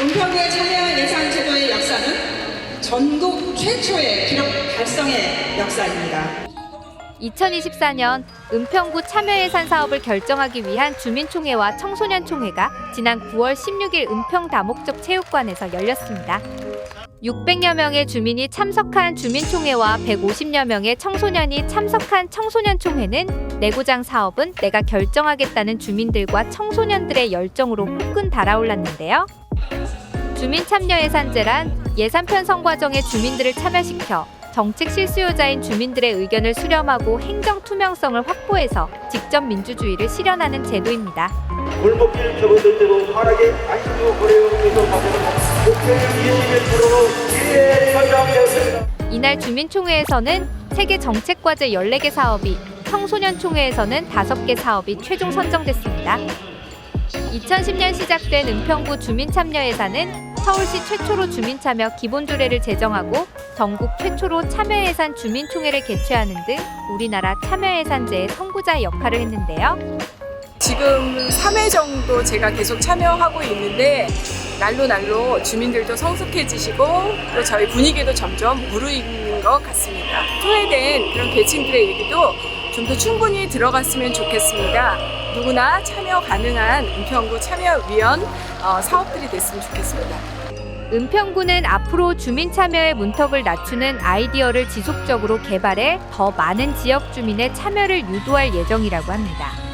은평구의 참여 예산 제도의 역사는 전국 최초의 기록 달성의 역사입니다. 2024년 은평구 참여예산 사업을 결정하기 위한 주민총회와 청소년총회가 지난 9월 16일 은평 다목적 체육관에서 열렸습니다. 600여 명의 주민이 참석한 주민총회와 150여 명의 청소년이 참석한 청소년총회는 내구장 사업은 내가 결정하겠다는 주민들과 청소년들의 열정으로 후끈 달아올랐는데요. 주민 참여 예산제란 예산 편 성 과정에 주민들을 참여시켜 정책 실수요자인 주민들의 의견을 수렴하고 행정 투명성을 확보해서 직접 민주주의를 실현하는 제도입니다. 골목길 접어들 때도 환하게 안심도 거래용에서 받는 목표 21%로 1위에 선정되었습니다. 이날 주민총회에서는 세계 정책과제 14개 사업이, 청소년 총회에서는 5개 사업이 최종 선정됐습니다. 2010년 시작된 은평구 주민참여예산은 서울시 최초로 주민참여 기본조례를 제정하고 전국 최초로 참여예산 주민총회를 개최하는 등 우리나라 참여예산제의 선구자 역할을 했는데요. 지금 3회 정도 제가 계속 참여하고 있는데 날로 날로 주민들도 성숙해지시고 또 저희 분위기도 점점 무르익는 것 같습니다. 소외된 그런 계층들의 얘기도 좀 더 충분히 들어갔으면 좋겠습니다. 누구나 참여 가능한 은평구 참여위원 어, 사업들이 됐으면 좋겠습니다. 은평구는 앞으로 주민 참여의 문턱을 낮추는 아이디어를 지속적으로 개발해 더 많은 지역 주민의 참여를 유도할 예정이라고 합니다.